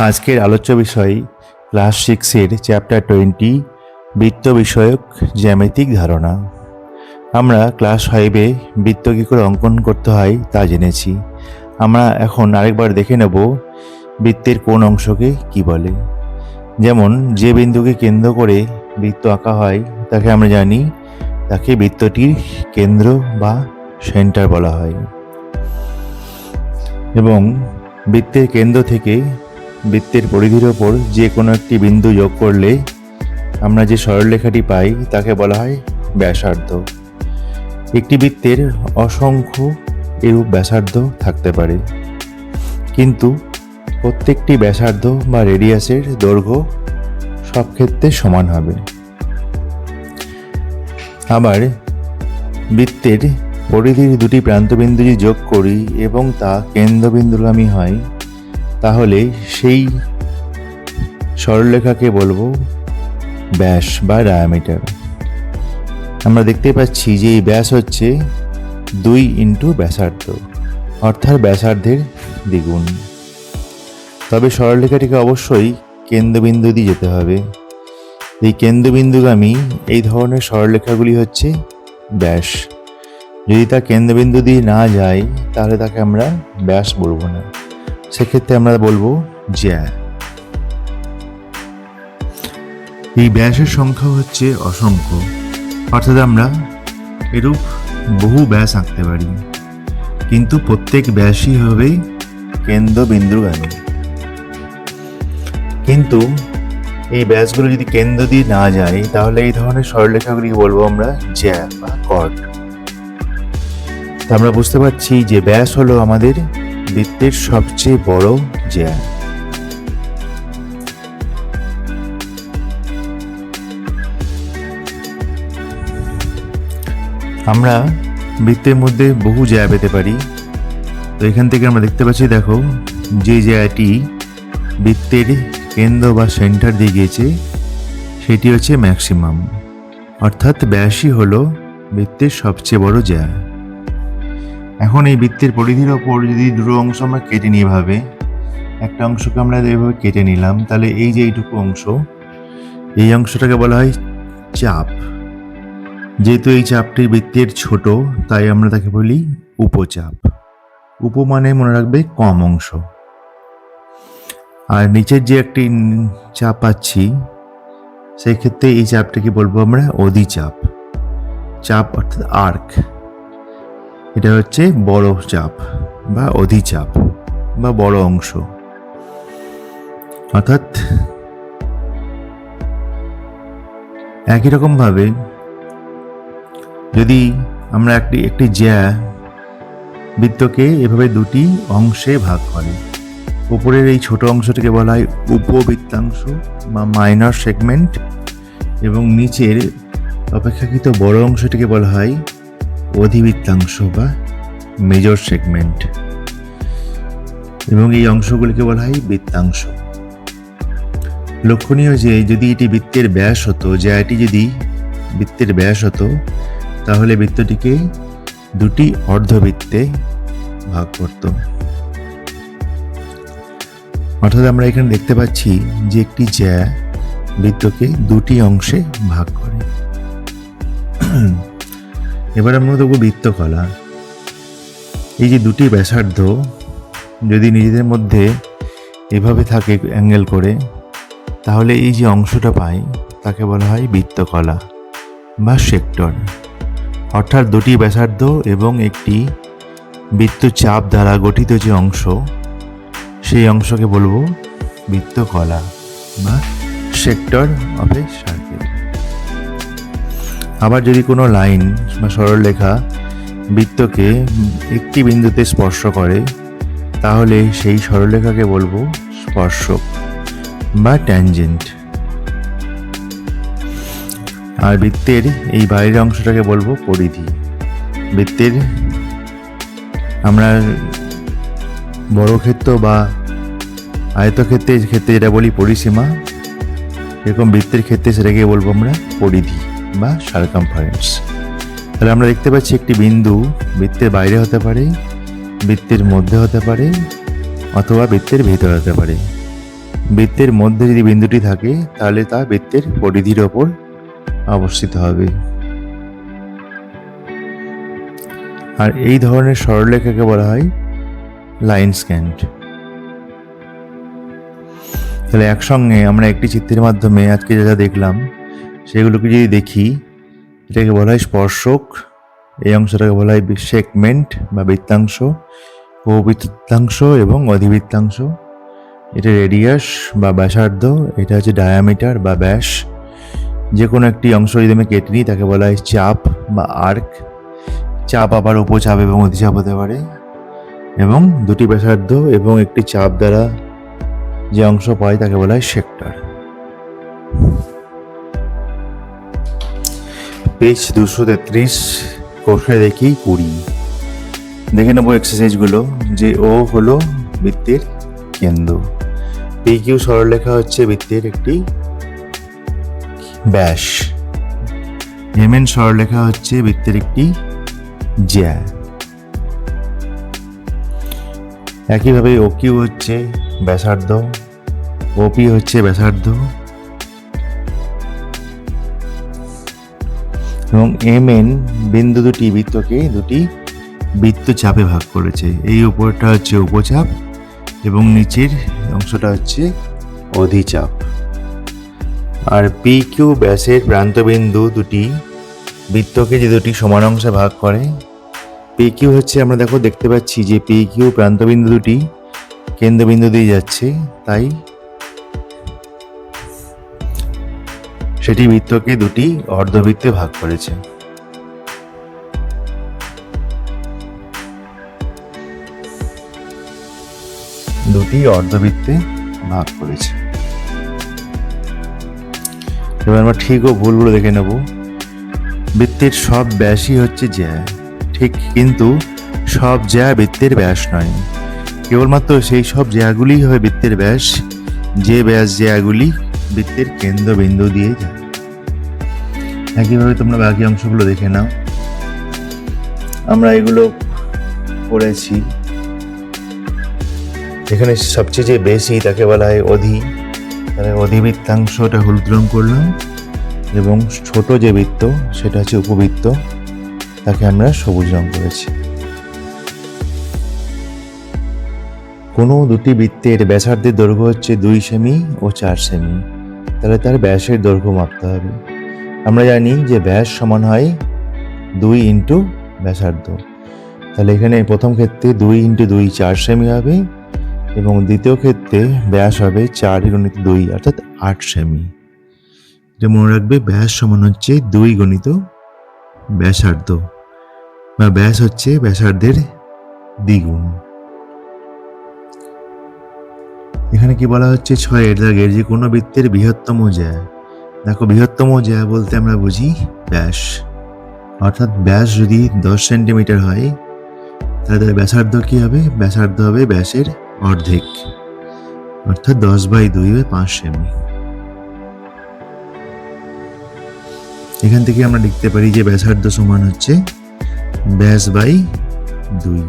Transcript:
আজকের আলোচ্য বিষয় ক্লাস সিক্সের চ্যাপ্টার টোয়েন্টি, বৃত্ত বিষয়ক জ্যামিতিক ধারণা। আমরা ক্লাস ফাইভে বৃত্ত কী করে অঙ্কন করতে হয় তা জেনেছি। আমরা এখন আরেকবার দেখে নেব বৃত্তের কোন অংশকে কি বলে। যেমন, যে বিন্দুকে কেন্দ্র করে বৃত্ত আঁকা হয়, তাকে আমরা জানি, তাকে বৃত্তটির কেন্দ্র বা সেন্টার বলা হয়। এবং বৃত্তের কেন্দ্র থেকে বৃত্তের পরিধির ওপর যে কোনো একটি বিন্দু যোগ করলে আমরা যে সরলরেখাটি পাই, তাকে বলা হয় ব্যাসার্ধ। একটি বৃত্তের অসংখ্য এরূপ ব্যাসার্ধ থাকতে পারে। কিন্তু প্রত্যেকটি ব্যাসার্ধ বা রেডিয়াসের দৈর্ঘ্য সব ক্ষেত্রে সমান হবে। আবার বৃত্তের পরিধির দুটি প্রান্তবিন্দু যোগ করি এবং তা কেন্দ্রবিন্দুগামী হয় তাহলে সেই সরলরেখাকে বলব ব্যাস বা ডায়ামিটার আমরা দেখতে পাচ্ছি যে এই ব্যাস হচ্ছে দুই ইন্টু ব্যাসার্ধ, অর্থাৎ ব্যাসার্ধের দ্বিগুণ। তবে সরলরেখাটিকে অবশ্যই কেন্দ্রবিন্দু দিয়ে যেতে হবে। এই কেন্দ্রবিন্দুগামী এই ধরনের সরলরেখাগুলি হচ্ছে ব্যাস। যদি তা কেন্দ্রবিন্দু দিয়ে না যায়, তাহলে তাকে আমরা ব্যাস বলব না। সেক্ষেত্রে আমরা বলব জ্যা। এই ব্যাসের সংখ্যা হচ্ছে অসংখ্য। অর্থাৎ আমরা এরূপ বহু ব্যাস আঁকতে পারি। কিন্তু প্রত্যেক ব্যাসই হবে কেন্দ্রবিন্দুগামী কিন্তু এই ব্যাসগুলো যদি কেন্দ্র দিয়ে না যায়, তাহলে এই ধরনের সরলরেখাগুলিকে বলব আমরা? জ্যা বা কট। আমরা বুঝতে পারছি যে ব্যাস হলো আমাদের বৃত্তের সবচেয়ে বড় জ্যা। আমরা বৃত্তের মধ্যে বহু জ্যা পেতে পারি। তো এখান থেকে আমরা দেখতে পাচ্ছি, দেখো, যে জ্যাটি বৃত্তের কেন্দ্র বা সেন্টার দিয়ে গিয়েছে, সেটি হচ্ছে ম্যাক্সিমাম। অর্থাৎ ব্যাসই হলো বৃত্তের সবচেয়ে বড় জ্যা। এখন এই বৃত্তের পরিধির ওপর যদি দুটো অংশ আমরা কেটে নিই এভাবে, একটা অংশকে আমরা এভাবে কেটে নিলাম, তাহলে এই যে এইটুকু অংশ, এই অংশটাকে বলা হয় চাপ। যেহেতু এই চাপটি বৃত্তের ছোট, তাই আমরা তাকে বলি উপচাপ। উপ মানে মনে রাখবে কম অংশ। আর নিচের যে একটি চাপ পাচ্ছি সেই ক্ষেত্রে এই চাপটাকে বলব আমরা অধিচাপ। চাপ অর্থাৎ আর্ক। এটা হচ্ছে বড় চাপ বা অধিচাপ বা বড় অংশ। অর্থাৎ একই রকমভাবে যদি আমরা একটি একটি জ্যা বৃত্তকে এভাবে দুটি অংশে ভাগ করে, উপরের এই ছোট অংশটিকে বলা হয় উপবৃত্তাংশ বা মাইনর সেগমেন্ট এবং নিচের অপেক্ষাকৃত বড় অংশটিকে বলা হয় অধিবৃত্তাংশ বা মেজর সেগমেন্ট এবং এই অংশগুলিকে বলা হয় বৃত্তাংশ। লক্ষণীয় যে, যদি এটি বৃত্তের ব্যাস হতো, যে এটি যদি বৃত্তের ব্যাস হতো, তাহলে বৃত্তটিকে দুটি অর্ধবৃত্তে ভাগ করত। অর্থাৎ আমরা এখানে দেখতে পাচ্ছি যে একটি জ্যা বৃত্তকে দুটি অংশে ভাগ করে। এবার আমরা দেখব বৃত্তকলা। এই যে দুটি ব্যাসার্ধ, যদি নিজেদের মধ্যে এভাবে থাকে অ্যাঙ্গেল করে, তাহলে এই যে অংশটা পাই, তাকে বলা হয় বৃত্তকলা বা সেক্টর। অর্থাৎ দুটি ব্যাসার্ধ এবং একটি বৃত্তচাপ দ্বারা গঠিত যে অংশ, সেই অংশকে বলব বৃত্তকলা বা সেক্টর অফ এ আবার যদি কোনো লাইন বা সরলরেখা বৃত্তকে একটি বিন্দুতে স্পর্শ করে, তাহলে সেই সরলরেখাকে বলব স্পর্শক বা ট্যানজেন্ট। আর বৃত্তের এই বাইরের অংশটাকে বলব পরিধি। বৃত্তের আমরা বড় ক্ষেত্র বা আয়তক্ষেত্রের ক্ষেত্রে যেটা বলি পরিসীমা, এরকম বৃত্তের ক্ষেত্রে সেটাকে বলব আমরা পরিধি। বা সার্কামফারেন্স তাহলে আমরা দেখতে পাচ্ছি একটি বিন্দু বৃত্তের বাইরে হতে পারে, বৃত্তের মধ্যে হতে পারে, অথবা বৃত্তের ভেতরে হতে পারে। বৃত্তের মধ্যে যদি বিন্দুটি থাকে, তাহলে তা বৃত্তের পরিধির ওপর অবস্থিত হবে। আর এই ধরনের সরলরেখাকে বলা হয় লাইন স্ক্যান্ড। তাহলে একসঙ্গে আমরা একটি চিত্রের মাধ্যমে আজকে যা যা দেখলাম সেগুলোকে যদি দেখি, এটাকে বলা হয় স্পর্শক, এই অংশটাকে বলা হয় সেগমেন্ট বা বৃত্তাংশ বৃত্তাংশ এবং অধিবৃত্তাংশ। এটা রেডিয়াস বা ব্যাসার্ধ, এটা হচ্ছে ডায়ামিটার বা ব্যাস। যে কোনো একটি অংশ যদি আমি কেটে নিই, তাকে বলা হয় চাপ বা আর্ক চাপ আবার উপচাপ এবং অধিচাপ হতে পারে। এবং দুটি ব্যাসার্ধ এবং একটি চাপ দ্বারা যে অংশ পাই, তাকে বলা হয় সেক্টর। পেজ দুশো তেত্রিশ কোষে দেখি কুড়ি। দেখে নেব এক্সারসাইজগুলো যে ও হলো বৃত্তের কেন্দ্র। পি কিউ সরলরেখা হচ্ছে বৃত্তের একটি ব্যাস। এম এন সরলরেখা হচ্ছে বৃত্তের একটি জ্যা। একইভাবে ও কিউ হচ্ছে ব্যাসার্ধ ওপি হচ্ছে ব্যাসার্ধ এবং এম এন বিন্দু দুটি বৃত্তকে দুটি বৃত্ত চাপে ভাগ করেছে। এই উপরটা হচ্ছে উপচাপ এবং নিচের অংশটা হচ্ছে অধিচাপ। আর পি কিউ ব্যাসের প্রান্তবিন্দু দুটি বৃত্তকে যে দুটি সমান অংশে ভাগ করে পি কিউ হচ্ছে আমরা দেখো দেখতে পাচ্ছি যে পি কিউ প্রান্তবিন্দু দুটি কেন্দ্রবিন্দু দিয়ে যাচ্ছে, তাই সেটি বৃত্তকে দুটি অর্ধবৃত্তে ভাগ করেছে। দুটি অর্ধবৃত্তে ভাগ করেছে। এবার আমরা ঠিক ও ভুলগুলো দেখে নেব। বৃত্তের সব ব্যাসই হচ্ছে জ্যা। ঠিক কিন্তু সব জ্যা বৃত্তের ব্যাস নয়। কেবলমাত্র সেই সব জ্যাগুলিই হবে বৃত্তের ব্যাস। যে ব্যাস জ্যাগুলি বৃত্তের কেন্দ্রবিন্দু দিয়ে যায়। একইভাবে তোমরা বাকি অংশগুলো দেখে নাও। আমরা এগুলো করেছি। এখানে সবচেয়ে যে বেশি তাকে বলা হয় অধি। তাহলে অধিবৃত্তাংশটা হলুদ রং করলাম। এবং ছোট যে বৃত্ত, সেটা হচ্ছে উপবৃত্ত। তাকে আমরা সবুজ রং করেছি। কোনো দুটি বৃত্তের ব্যাসার্ধের দৈর্ঘ্য হচ্ছে দুই সেমি ও চার সেমি। তাহলে তার ব্যাসের দৈর্ঘ্য মাপতে হবে। আমরা জানি যে ব্যাস সমান হয় দুই ইন্টু ব্যাসার্ধ। তাহলে এখানে প্রথম ক্ষেত্রে দুই ইন্টু দুই চার সেমি হবে এবং দ্বিতীয় ক্ষেত্রে ব্যাস হবে চার গণিত দুই, অর্থাৎ আট সেমি। এটা মনে রাখবে ব্যাস সমান হচ্ছে দুই গণিত ব্যাসার্ধ বা ব্যাস হচ্ছে ব্যাসার্ধের দ্বিগুণ। এখানে কি বলা হচ্ছে? ছয় ছয়ের দাগের যে কোনো বৃত্তের বৃহত্তম জ্যা। দেখো, বৃহত্তম জ্যা বলতে আমরা বুঝি ব্যাস। অর্থাৎ ব্যাস যদি দশ সেন্টিমিটার হয়, তাহলে তার ব্যাসার্ধ কী হবে? ব্যাসার্ধ হবে ব্যাসের অর্ধেক। অর্থাৎ দশ বাই দুই বাই পাঁচ সেমি। এখান থেকে আমরা লিখতে পারি যে ব্যাসার্ধ সমান হচ্ছে ব্যাস বাই দুই।